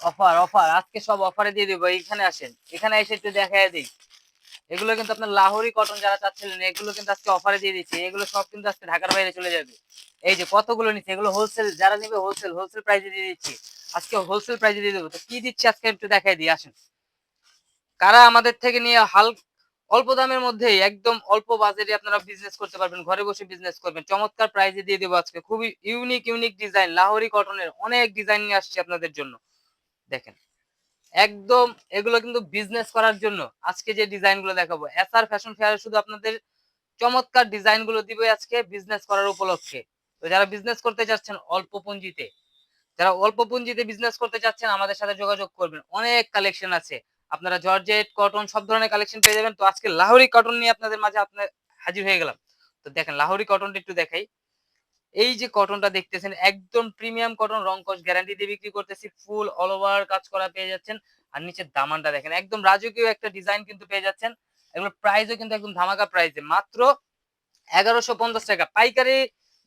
Offer offer আজকে সব অফারে দিয়ে দেবো। এখানে আসেন। এখানে এসে একটু দেখাই দিই। এগুলো কিন্তু আপনার লাহোরি কটন যারা চাচ্ছিলেন, এগুলো কিন্তু আজকে অফারে দিয়ে দিচ্ছি। এগুলো সব কিন্তু আজকে ঢাকার বাইরে চলে যাবে। এই যে কতগুলো নিচ্ছে? এগুলো হোলসেল যারা নিবে হোলসেল হোলসেল প্রাইসে দিয়ে দিচ্ছি। আজকে হোলসেল প্রাইসে দিয়ে দেবো। তো কি দিচ্ছি আজকে একটু দেখাই দিই। আসেন। কারা আমাদের থেকে নিয়ে হাল অল্প দামের মধ্যেই একদম অল্প বাজেটে আপনারা বিজনেস করতে পারবেন, ঘরে বসে বিজনেস করবেন, চমৎকার প্রাইজে দিয়ে দেবো আজকে। খুবই ইউনিক ইউনিক ডিজাইন লাহোরি কটনের অনেক ডিজাইন নিয়ে আসছি আপনাদের জন্য। দেখেন। একদম এগুলো কিন্তু বিজনেস করার জন্য আজকে যে ডিজাইনগুলো দেখাবো এসআর ফ্যাশন ফেয়ারে শুধু আপনাদের চমৎকার ডিজাইনগুলো দিবে আজকে বিজনেস করার উপলক্ষে। তো যারা বিজনেস করতে চাচ্ছেন অল্প পুঁজিতে, যারা অল্প পুঁজিতে বিজনেস করতে চাচ্ছেন আমাদের সাথে যোগাযোগ করবেন। অনেক কালেকশন আছে। আপনারা জর্জেট কটন সব ধরনের কালেকশন পেয়ে যাবেন। তো আজকে লাহোরি কটন নিয়ে আপনাদের মাঝে আপনার হাজির হয়ে গেলাম। তো দেখেন, লাহোরি কটনটা একটু দেখাই। এই যে কটনটা দেখতেছেন, একদম প্রিমিয়াম কটন রংকশ গ্যারান্টি দিয়ে বিক্রি করতেছি ফুল অল ওভার কাজ করা পেয়ে যাচ্ছেন। আর নিচের দামানটা দেখেন, একদম রাজকীয় একটা ডিজাইন কিন্তু পেয়ে যাচ্ছেন। এগুলো প্রাইসও কিন্তু একদম ধামাকা প্রাইসে মাত্র এগারোশো পঞ্চাশ টাকা। পাইকারি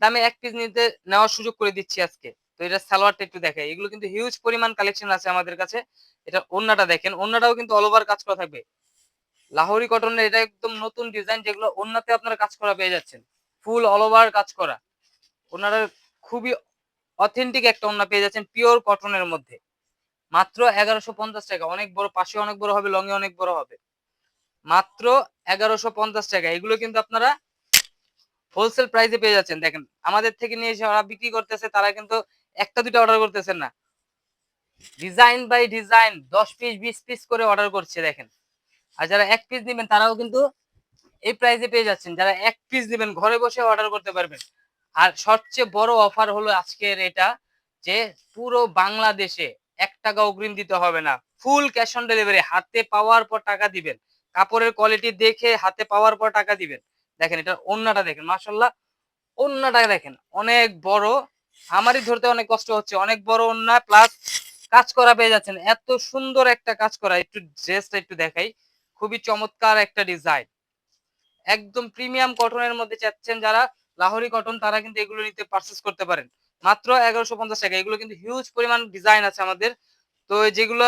দামে এক পিস নিতে নেওয়ার সুযোগ করে দিচ্ছি আজকে। তো এটা সালোয়ারটা একটু দেখাই। এগুলো কিন্তু হিউজ পরিমাণ কালেকশন আছে আমাদের কাছে। এটা ওন্নাটা দেখেন, ওন্নাটাও কিন্তু অল ওভার কাজ করা থাকবে। লাহোরি কটনের এটা একদম নতুন ডিজাইন যেগুলো ওন্নাতে আপনারা কাজ করা পেয়ে যাচ্ছেন। ফুল অল ওভার কাজ করা। ওনারা খুবই অথেন্টিক একটা ওন্না পেয়ে যাচ্ছেন পিওর কটনের মধ্যে। মাত্র এগারোশো পঞ্চাশ টাকা। অনেক বড়, পাশে অনেক বড় হবে লঙে অনেক বড় হবে। মাত্র এগারোশো পঞ্চাশ টাকা। এগুলো কিন্তু আপনারা হোলসেল প্রাইসে পেয়ে যাচ্ছেন। দেখেন, আমাদের থেকে নিয়ে এসে যারা বিক্রি করতেছে, তারা কিন্তু একটা দুটো অর্ডার করতেছেন না। ডিজাইন বাই ডিজাইন দশ পিস বিশ পিস করে অর্ডার করছে, দেখেন। আর যারা এক পিস নেবেন, তারাও কিন্তু এই প্রাইসে পেয়ে যাচ্ছেন। যারা এক পিস নেবেন, ঘরে বসে অর্ডার করতে পারবেন। আর সবচেয়ে বড় অফার হলো আজকের এটা যে পুরো বাংলাদেশে এক টাকা অগ্রিম দিতে হবে না। ফুল ক্যাশ অন ডেলিভারি হাতে পাওয়ার পর টাকা দিবেন। কাপড়ের কোয়ালিটি দেখে হাতে পাওয়ার পর টাকা দিবেন। দেখেন এটা অন্যটা দেখেন মাসাল্লাহ অন্যটা দেখেন, অনেক বড়। আমারই ধরতে অনেক কষ্ট হচ্ছে, অনেক বড় অন্যা প্লাস কাজ করা পেয়ে যাচ্ছেন। এত সুন্দর একটা কাজ করা, একটু ড্রেসটা একটু দেখাই। খুবই চমৎকার একটা ডিজাইন একদম প্রিমিয়াম কটনের মধ্যে চাচ্ছেন যারা লাহোরি কটন তারা কিন্তু এগুলো নিতে পারচেস করতে পারেন। মাত্র এগারোশো পঞ্চাশ টাকা। এগুলো কিন্তু হিউজ পরিমাণ ডিজাইন আছে আমাদের। তো যেগুলো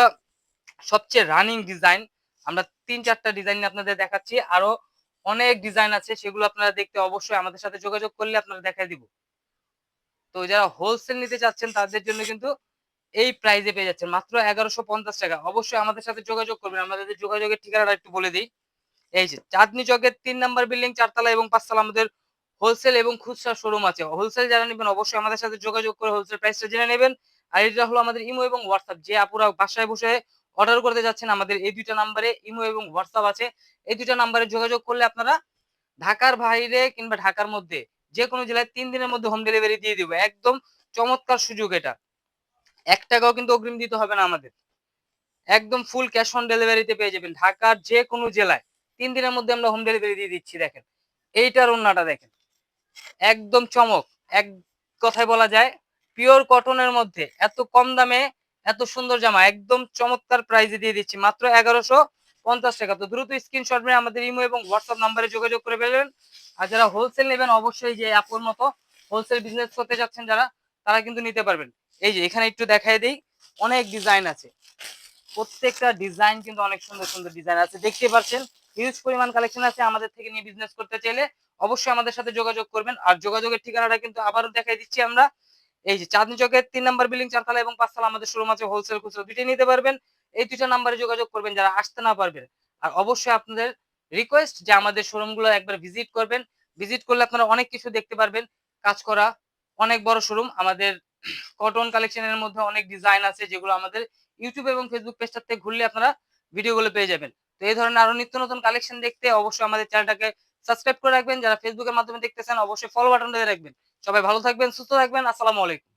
সবচেয়ে রানিং ডিজাইন আমরা তিন চারটা ডিজাইন আপনাদের দেখাচ্ছি। আরও অনেক ডিজাইন আছে, সেগুলো আপনারা দেখতে অবশ্যই আমাদের সাথে যোগাযোগ করলে আপনারা দেখাই দিব। তো যারা হোলসেল নিতে চাচ্ছেন, তাদের জন্য কিন্তু এই প্রাইজে পেয়ে যাচ্ছেন। মাত্র এগারোশো পঞ্চাশ টাকা। অবশ্যই আমাদের সাথে যোগাযোগ করবেন। আমাদের যোগাযোগের ঠিকানাটা একটু বলে দিই। এই যে চাঁদনি চকের তিন নাম্বার বিল্ডিং চারতলা এবং পাঁচতলা আমাদের হোলসেল এবং খুচরা শোরুম আছে। হোলসেল যারা নেবেন অবশ্যই আমাদের সাথে যোগাযোগ করে হোলসেল প্রাইসটা জেনে নেবেন। আর এটা হলো আমাদের ইমো এবং হোয়াটসঅ্যাপ যে আপুরা বাসায় বসে অর্ডার করতে যাচ্ছেন, আমাদের এই দুইটা নাম্বারে ইমো এবং হোয়াটসঅ্যাপ আছে। এই দুইটা নাম্বারে যোগাযোগ করলে আপনারা ঢাকার বাইরে কিংবা ঢাকার মধ্যে যে কোনো জেলায় তিন দিনের মধ্যে হোম ডেলিভারি দিয়ে দিব। একদম চমৎকার সুযোগ এটা। এক টাকাও কিন্তু অগ্রিম দিতে হবে না আমাদের। একদম ফুল ক্যাশ অন ডেলিভারিতে পেয়ে যাবেন। ঢাকার যে কোনো জেলায় তিন দিনের মধ্যে আমরা হোম ডেলিভারি দিয়ে দিচ্ছি, দেখেন। এইটার অন্যটা দেখেন। একদম চমক, এক কথায় বলা যায় পিওর কটনের মধ্যে। এত কম দামে, এত সুন্দর জামা, একদম চমৎকার প্রাইজে দিয়ে দিচ্ছি। মাত্র এগারোশো পঞ্চাশ টাকা। তো দ্রুত স্ক্রিনশট মেরে আমাদের ইমো এবং হোয়াটসঅ্যাপ নাম্বারে যোগাযোগ করে ফেলবেন। আর যারা হোলসেল নেবেন, অবশ্যই যে অ্যাপের মতো হোলসেল বিজনেস করতে যাচ্ছেন যারা, তারা কিন্তু নিতে পারবেন। এই যে, এখানে একটু দেখাই দিই, অনেক ডিজাইন আছে। প্রত্যেকটা ডিজাইন কিন্তু অনেক সুন্দর সুন্দর ডিজাইন আছে। দেখতে পাচ্ছেন হিউজ পরিমাণ কালেকশন আছে। আমাদের থেকে নিয়ে বিজনেস করতে চাইলে অবশ্যই আমাদের সাথে যোগাযোগ করবেন। আর যোগাযোগের ঠিকানাটা কিন্তু আবারও দেখাই দিচ্ছি আমরা। এই যে চাঁদনি চকের তিন নাম্বার বিল্ডিং চারতলা এবং পাঁচতলা আমাদের শোরুম আছে হোলসেল খুচরা দুইটাই নিতে পারবেন। এই দুইটা নাম্বারে যোগাযোগ করবেন যারা আসতে না পারবেন। আর অবশ্যই আপনাদের রিকোয়েস্ট যে আমাদের শোরুমগুলো একবার ভিজিট করবেন। ভিজিট করলে আপনারা অনেক কিছু দেখতে পারবেন। কাজ করা অনেক বড় শোরুম আমাদের কটন কালেকশনের মধ্যে অনেক ডিজাইন আছে যেগুলো আমাদের ইউটিউব এবং ফেসবুক পেজটার থেকে ঘুরলে আপনারা ভিডিওগুলো পেয়ে যাবেন। তো এই ধরনের আরও নিত্য নতুন কালেকশন দেখতে অবশ্যই আমাদের চ্যানেলটাকে সাবস্ক্রাইব করে রাখবেন, যারা ফেসবুকের মাধ্যমে দেখতেছেন, অবশ্যই ফলো বাটনটা দিয়ে রাখবেন। সবাই ভালো থাকবেন, সুস্থ থাকবেন, আসসালামু আলাইকুম।